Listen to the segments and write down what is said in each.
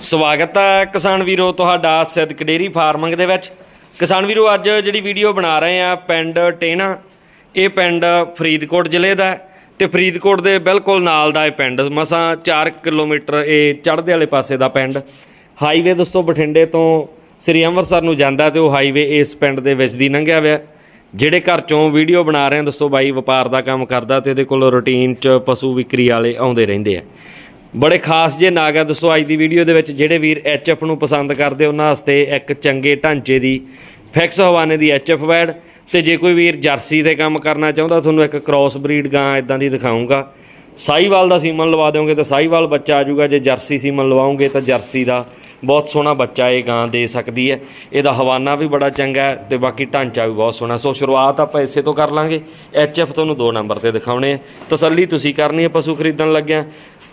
ਸਵਾਗਤ ਹੈ ਕਿਸਾਨ ਵੀਰੋ ਤੁਹਾਡਾ ਸਿੱਧਕ ਡੇਰੀ ਫਾਰਮਿੰਗ ਦੇ ਵਿੱਚ। ਕਿਸਾਨ ਵੀਰੋ, ਅੱਜ ਜਿਹੜੀ ਵੀਡੀਓ ਬਣਾ ਰਹੇ ਆ ਪਿੰਡ ਟੇਣਾ, ਇਹ ਪਿੰਡ ਫਰੀਦਕੋਟ ਜ਼ਿਲ੍ਹੇ ਦਾ ਹੈ ਤੇ ਫਰੀਦਕੋਟ ਦੇ ਬਿਲਕੁਲ ਨਾਲ ਦਾ ਇਹ ਪਿੰਡ। ਮਸਾਂ 4 ਕਿਲੋਮੀਟਰ ਇਹ ਚੜ੍ਹਦੇ ਵਾਲੇ ਪਾਸੇ ਦਾ ਪਿੰਡ। ਹਾਈਵੇ ਦੋਸਤੋ ਬਠਿੰਡੇ ਤੋਂ ਸ੍ਰੀ ਅੰਮ੍ਰਿਤਸਰ ਨੂੰ ਜਾਂਦਾ ਤੇ ਉਹ ਹਾਈਵੇ ਇਸ ਪਿੰਡ ਦੇ ਵਿੱਚ ਦੀ ਲੰਘਿਆ ਹੋਇਆ। ਜਿਹੜੇ ਘਰ ਚੋਂ ਵੀਡੀਓ ਬਣਾ ਰਹੇ ਆ ਦੋਸਤੋ ਬਾਈ, ਵਪਾਰ ਦਾ ਕੰਮ ਕਰਦਾ ਤੇ ਇਹਦੇ ਕੋਲ ਰੂਟੀਨ 'ਚ ਪਸ਼ੂ ਵਿਕਰੀ ਵਾਲੇ ਆਉਂਦੇ ਰਹਿੰਦੇ ਆ। ਬੜੇ ਖਾਸ ਜੇ ਨਾਗ ਆ ਦੋਸਤੋ ਅੱਜ ਦੀ ਵੀਡੀਓ ਦੇ ਵਿੱਚ ਜਿਹੜੇ ਵੀਰ ਐਚਐਫ ਨੂੰ ਪਸੰਦ ਕਰਦੇ, ਉਹਨਾਂ ਵਾਸਤੇ ਇੱਕ ਚੰਗੇ ਢਾਂਚੇ ਦੀ ਫਿਕਸ ਹਵਾਨੇ ਦੀ ਐਚਐਫ ਵੈਡ ਤੇ ਜੇ ਕੋਈ ਵੀਰ ਜਰਸੀ ਤੇ ਕੰਮ ਕਰਨਾ ਚਾਹੁੰਦਾ, ਤੁਹਾਨੂੰ ਇੱਕ ਕ੍ਰਾਸ ਬਰੀਡ ਗਾਂ ਇਦਾਂ ਦੀ ਦਿਖਾਉਂਗਾ ਸਾਈਵਾਲ ਦਾ ਸੀਮਨ ਲਵਾ ਦਿਓਗੇ ਤਾਂ ਸਾਈਵਾਲ ਬੱਚਾ ਆ ਜਾਊਗਾ। ਜੇ ਜਰਸੀ ਸੀਮਨ ਲਵਾਉਂਗੇ ਤਾਂ ਜਰਸੀ ਦਾ ਬਹੁਤ ਸੋਹਣਾ ਬੱਚਾ ਇਹ ਗਾਂ ਦੇ ਸਕਦੀ ਹੈ। ਇਹਦਾ ਹਵਾਨਾ ਵੀ ਬੜਾ ਚੰਗਾ ਹੈ ਤੇ ਬਾਕੀ ਢਾਂਚਾ ਵੀ ਬਹੁਤ ਸੋਹਣਾ। ਸੋ ਸ਼ੁਰੂਆਤ ਆਪਾਂ ਇਸੇ ਤੋਂ ਕਰ ਲਾਂਗੇ। ਐਚਐਫ ਤੁਹਾਨੂੰ ਦੋ ਨੰਬਰ ਤੇ ਦਿਖਾਉਣੇ ਆ। ਤਸੱਲੀ ਤੁਸੀਂ ਕਰਨੀ ਹੈ, ਪਸ਼ੂ ਖਰੀਦਣ ਲੱਗਿਆ।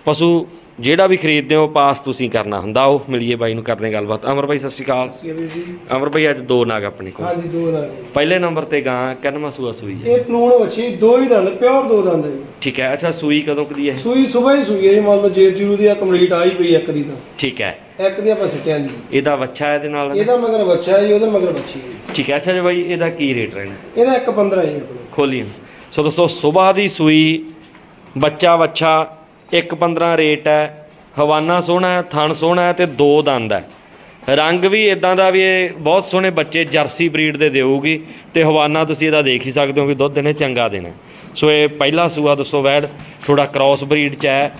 ਪਸ਼ੂ ਜਿਹੜਾ ਵੀ ਖਰੀਦਦੇ ਹੋ ਪਾਸ ਤੁਸੀਂ ਕਰਨਾ ਹੁੰਦਾ ਉਹ ਮਿਲੀਏ ਬਾਈ ਨੂੰ ਕਰਦੇ ਗੱਲਬਾਤ। ਅਮਰ ਬਾਈ ਸਤਿ ਸ਼੍ਰੀ ਅਕਾਲ। ਜੀ। ਅਮਰ ਬਾਈ ਅੱਜ ਦੋ ਨਾਗ ਆਪਣੇ ਕੋਲ। ਹਾਂਜੀ ਦੋ ਨਾਲ ਪਹਿਲੇ ਨੰਬਰ ਤੇ ਗਾਂ ਕਿੰਨਵਾਂ ਸੂਆ ਸੂਈ ਹੈ? ਇਹ ਪਲੂਣ ਵੱਛੀ ਦੋ ਹੀ ਦੰਦ ਪਿਓਰ ਦੋ ਦੰਦ ਹੈ ਜੀ। ਠੀਕ ਹੈ ਅੱਛਾ ਸੂਈ ਕਦੋਂ ਕਦੀ ਹੈ ਸੂਈ ਸਵੇਰ ਹੀ ਸੂਈ ਹੈ ਜੀ ਮੰਨ ਲਓ ਜੇਰ ਜੀਰੂ ਦੀ ਆ ਕੰਪਲੀਟ ਆਈ ਪਈ ਇੱਕ ਦੀ ਤਾਂ। ਠੀਕ ਹੈ। ਇੱਕ ਦੀ ਆਪਾਂ ਸਿੱਟਿਆਂ ਦੀ ਇਹਦਾ ਬੱਚਾ ਇਹਦੇ ਨਾਲ? ਇਹਦਾ ਮਗਰ ਹੈ ਜੀ ਉਹਦਾ ਮਗਰ ਜੀ। ਠੀਕ ਹੈ ਅੱਛਾ ਜੀ ਬਾਈ ਇਹਦਾ ਕੀ ਰੇਟ ਰਹਿਣਾ? ਇਹਦਾ ਇੱਕ 15 ਹੈ ਜੀ ਖੋਲੀ ਸੋ ਦੋਸਤੋ ਸਵੇਰ ਦੀ ਸੂਈ ਬੱਚਾ ਵੱਛਾ 1.15 ਰੇਟ ਹੈ ਹਵਾਨਾ ਸੋਹਣਾ ਹੈ ਥਣ ਸੋਹਣਾ ਹੈ ਤੇ ਦੋ ਦੰਦ ਹੈ। ਰੰਗ ਵੀ ਇਦਾਂ ਦਾ ਵੀ ਇਹ ਬਹੁਤ ਸੋਹਣੇ ਬੱਚੇ ਜਰਸੀ ਬਰੀਡ ਦੇ ਦੇਊਗੀ ਤੇ ਹਵਾਨਾ ਤੁਸੀਂ ਇਹਦਾ ਦੇਖ ਹੀ ਸਕਦੇ ਹੋ ਕਿ ਦੁੱਧ ਇਹਨੇ ਚੰਗਾ ਦੇਣਾ ਸੋ ਇਹ ਪਹਿਲਾ ਸੂਆ ਦੱਸੋ ਵੈੜ ਥੋੜਾ ਕ੍ਰਾਸ ਬਰੀਡ ਚ ਹੈ।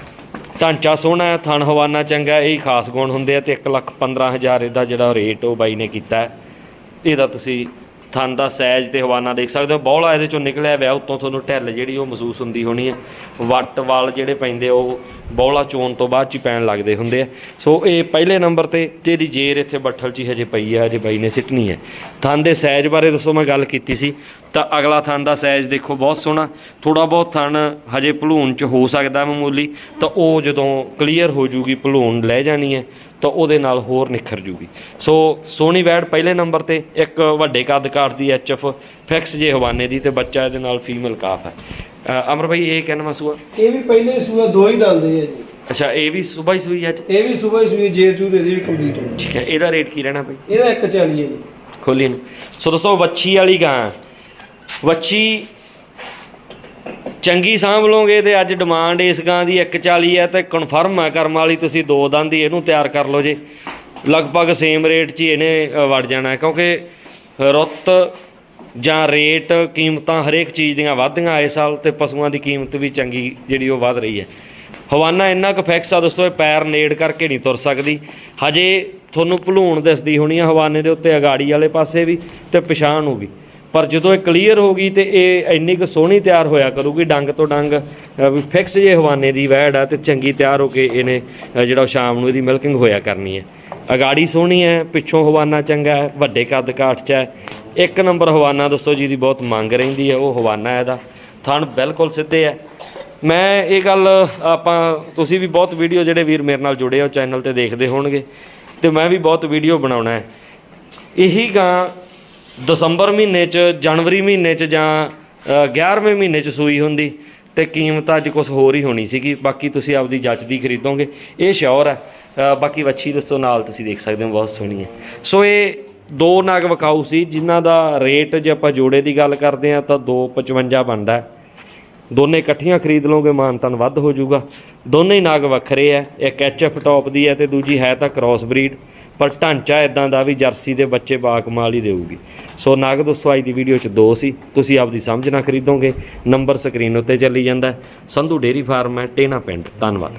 ਢਾਂਚਾ ਸੋਹਣਾ ਹੈ ਥਣ ਹਵਾਨਾ ਚੰਗਾ ਇਹ ਹੀ ਖਾਸ ਗੁਣ ਹੁੰਦੇ ਆ ਤੇ 1,15,000 ਇਹਦਾ ਜਿਹੜਾ ਰੇਟ ਉਹ ਬਾਈ ਨੇ ਕੀਤਾ ਇਹਦਾ ਤੁਸੀਂ ਥਣ ਦਾ ਸਾਈਜ਼ ਤੇ ਹਵਾਨਾ ਦੇਖ ਸਕਦੇ ਹੋ। ਬੌਲਾ ਇਹਦੇ ਚੋਂ ਨਿਕਲਿਆ ਹੋਇਆ, ਉੱਤੋਂ ਤੁਹਾਨੂੰ ਢਿੱਲ ਜਿਹੜੀ ਉਹ ਮਹਿਸੂਸ ਹੁੰਦੀ ਹੋਣੀ ਹੈ। ਵੱਟ ਵਾਲ ਜਿਹੜੇ ਪੈਂਦੇ ਉਹ ਬੌਲਾ ਚੋਣ ਤੋਂ ਬਾਅਦ ਚ ਹੀ ਪੈਣ ਲੱਗਦੇ ਹੁੰਦੇ ਆ। ਸੋ ਇਹ ਪਹਿਲੇ ਨੰਬਰ ਤੇ ਤੇ ਇਹਦੀ ਜੇਰ ਇੱਥੇ ਬੱਠਲ 'ਚ ਹੀ ਹਜੇ ਪਈ ਹੈ ਹਜੇ ਬਾਈ ਨੇ ਸਿੱਟਣੀ ਹੈ। ਥਣ ਦੇ ਸਾਈਜ਼ ਬਾਰੇ ਦੱਸੋ, ਮੈਂ ਗੱਲ ਕੀਤੀ ਸੀ। ਤਾਂ ਅਗਲਾ ਥਣ ਦਾ ਸਾਈਜ਼ ਦੇਖੋ, ਬਹੁਤ ਸੋਹਣਾ। ਥੋੜਾ ਬਹੁਤ ਥਣ ਹਜੇ ਭਲੂਣ 'ਚ ਹੋ ਸਕਦਾ ਮਾਮੂਲੀ। ਤਾਂ ਉਹ ਜਦੋਂ ਕਲੀਅਰ ਹੋ ਜੂਗੀ, ਭਲੂਣ ਲੈ ਜਾਣੀ ਹੈ, ਤਾਂ ਉਹਦੇ ਨਾਲ ਹੋਰ ਨਿਖਰ ਜੂਗੀ। ਸੋ ਸੋਹਣੀ ਵੈੜ ਪਹਿਲੇ ਨੰਬਰ ਤੇ, ਇੱਕ ਵੱਡੇ ਕੱਦ ਕਾਠ ਦੀ ਐਚਐਫ ਫਿਕਸ ਜੇ ਹਵਾਨੇ ਦੀ ਤੇ ਬੱਚਾ ਇਹਦੇ ਨਾਲ ਫੀਮੇਲ ਕਾਫ ਹੈ। ਅ, ਅਮਰ ਭਾਈ ਇਹ ਕਿੰਨਾ ਸੂਆ? ਇਹ ਵੀ ਪਹਿਲੇ ਸੂਆ ਦੋ ਹੀ ਦੰਦ ਹੈ ਜੀ। ਅੱਛਾ ਇਹ ਵੀ ਸੂਬਾ ਹੀ ਸੂਈ ਅੱਜ? ਇਹ ਵੀ ਸਵੇਰ ਹੀ ਸੂਈ ਜੇਰ ਜੂਰ ਇਹਦੀ ਵੀ ਕੰਪਲੀਟ ਹੈ। ਠੀਕ ਹੈ ਇਹਦਾ ਰੇਟ ਕੀ ਰਹਿਣਾ ਭਾਈ ਇਹਦਾ ਇੱਕ 40 ਹੈ ਜੀ। ਖੋਲੀ ਨੂੰ ਸੋ ਦੋਸਤੋ ਵੱਛੀ ਵਾਲੀ ਗਾਂ। ਵੱਛੀ ਚੰਗੀ ਸਾਂਭ ਲਓਗੇ ਤੇ ਅੱਜ ਡਿਮਾਂਡ ਇਸ ਗਾਂ ਦੀ 140 ਹੈ ਤੇ ਕਨਫਰਮ ਹੈ ਕਰਮ ਵਾਲੀ ਤੁਸੀਂ ਦੋ ਦੰਦ ਹੀ ਇਹਨੂੰ ਤਿਆਰ ਕਰ ਲਓ ਜੇ। ਲਗਭਗ ਸੇਮ ਰੇਟ 'ਚ ਹੀ ਇਹਨੇ ਅ, ਵੜ ਜਾਣਾ ਹੈ ਕਿਉਂਕਿ ਰੁੱਤ ਜਾਂ ਰੇਟ ਕੀਮਤਾਂ ਹਰੇਕ ਚੀਜ਼ ਦੀਆਂ ਵਧਦੀਆਂ ਇਸ ਸਾਲ ਤੇ ਪਸ਼ੂਆਂ ਦੀ ਕੀਮਤ ਵੀ ਚੰਗੀ ਜਿਹੜੀ ਉਹ ਵਧ ਰਹੀ ਹੈ। ਹਵਾਨਾ ਇੰਨਾ ਕੁ ਫਿਕਸ ਆ ਦੋਸਤੋ, ਇਹ ਪੈਰ ਨੇੜ ਕਰਕੇ ਨਹੀਂ ਤੁਰ ਸਕਦੀ। ਹਜੇ ਤੁਹਾਨੂੰ ਭਲੂਣ ਦਿਸਦੀ ਹੋਣੀ ਆ ਹਵਾਨੇ ਦੇ ਉੱਤੇ, ਅਗਾੜੀ ਵਾਲੇ ਪਾਸੇ ਵੀ ਤੇ ਪਿਛਾਂਹ ਨੂੰ ਵੀ। ਪਰ ਜਦੋਂ ਇਹ ਕਲੀਅਰ ਹੋ ਗਈ ਤੇ ਇਹ ਇੰਨੀ ਕੁ ਸੋਹਣੀ ਤਿਆਰ ਹੋਇਆ ਕਰੂਗੀ, ਡੰਗ ਤੋਂ ਡੰਗ ਵੀ ਫਿਕਸ ਜੇ ਹਵਾਨੇ ਦੀ ਵੈੜ ਆ ਤੇ ਚੰਗੀ ਤਿਆਰ ਹੋ ਕੇ ਇਹਨੇ ਜਿਹੜਾ ਉਹ ਸ਼ਾਮ ਨੂੰ ਇਹਦੀ ਮਿਲਕਿੰਗ ਹੋਇਆ ਕਰਨੀ ਹੈ। ਅਗਾੜੀ ਸੋਹਣੀ ਹੈ ਪਿੱਛੋਂ ਹਵਾਨਾ ਚੰਗਾ ਹੈ ਵੱਡੇ ਕੱਦ ਕਾਠ 'ਚ ਹੈ। ਇੱਕ ਨੰਬਰ ਹਵਾਨਾ ਦੋਸਤੋ ਜੀ ਦੀ ਬਹੁਤ ਮੰਗ ਰਹਿੰਦੀ ਹੈ ਉਹ ਹਵਾਨਾ ਇਹਦਾ। ਥਣ ਬਿਲਕੁਲ ਸਿੱਧੇ ਹੈ। ਮੈਂ ਇਹ ਗੱਲ ਆਪਾਂ ਤੁਸੀਂ ਵੀ ਬਹੁਤ ਵੀਡੀਓ ਜਿਹੜੇ ਵੀਰ ਮੇਰੇ ਨਾਲ ਜੁੜੇ ਹੋ ਚੈਨਲ ਤੇ ਦੇਖਦੇ ਹੋਣਗੇ ਤੇ ਮੈਂ ਵੀ ਬਹੁਤ ਵੀਡੀਓ ਬਣਾਉਣਾ ਹੈ। ਇਹੀ ਗਾਂ ਦਸੰਬਰ ਮਹੀਨੇ 'ਚ ਜਨਵਰੀ ਮਹੀਨੇ 'ਚ ਜਾਂ ਅ, 11ਵੇਂ ਮਹੀਨੇ 'ਚ ਸੂਈ ਹੁੰਦੀ। ਤੇ ਕੀਮਤ ਅੱਜ ਕੁਝ ਹੋਰ ਹੀ ਹੋਣੀ ਸੀਗੀ, ਬਾਕੀ ਤੁਸੀਂ ਆਪਦੀ ਜੱਜ ਦੀ ਖਰੀਦੋਗੇ, ਇਹ ਸ਼ੋਰ ਹੈ। ਬਾਕੀ ਵੱਛੀ ਦੋਸਤੋ, ਨਾਲ ਤੁਸੀਂ ਦੇਖ ਸਕਦੇ ਹੋ, ਬਹੁਤ ਸੋਹਣੀ ਹੈ। ਸੋ ਇਹ ਦੋ ਨਾਗ ਵਿਕਾਊ ਸੀ, ਜਿਨ੍ਹਾਂ ਦਾ ਰੇਟ ਜੇ ਆਪਾਂ ਜੋੜੇ ਦੀ ਗੱਲ ਕਰਦੇ ਆ ਤਾਂ 255 ਬਣਦਾ ਦੋਨੇ ਇਕੱਠੀਆਂ ਖਰੀਦ ਲਓਗੇ ਮਾਨਤਨ ਵੱਧ ਹੋ ਜਾਊਗਾ। ਦੋਨੇ ਹੀ ਨਾਗ ਵੱਖਰੇ ਐ ਇੱਕ ਐਚਐਫ ਟੌਪ ਦੀ ਹੈ ਤੇ ਦੂਜੀ ਹੈ ਤਾਂ ਕ੍ਰਾਸ ਬਰੀਡ ਪਰ ਢਾਂਚਾ ਇਦਾਂ ਦਾ ਵੀ ਜਰਸੀ ਦੇ ਬੱਚੇ ਬਾਕਮਾਲ ਹੀ ਦੇਊਗੀ। ਸੋ ਨਾਗ ਦੋਸਤੋ ਅੱਜ ਦੀ ਵੀਡੀਓ ਚ ਦੋ ਸੀ, ਤੁਸੀਂ ਆਪਦੀ ਸਮਝ ਨਾਲ ਖਰੀਦੋਗੇ, ਨੰਬਰ ਸਕਰੀਨ ਉੱਤੇ ਚੱਲੀ ਜਾਂਦਾ ਸੰਧੂ ਡੇਰੀ ਫਾਰਮ ਹੈ, ਟੇਨਾ ਪਿੰਡ, ਧੰਨਵਾਦ।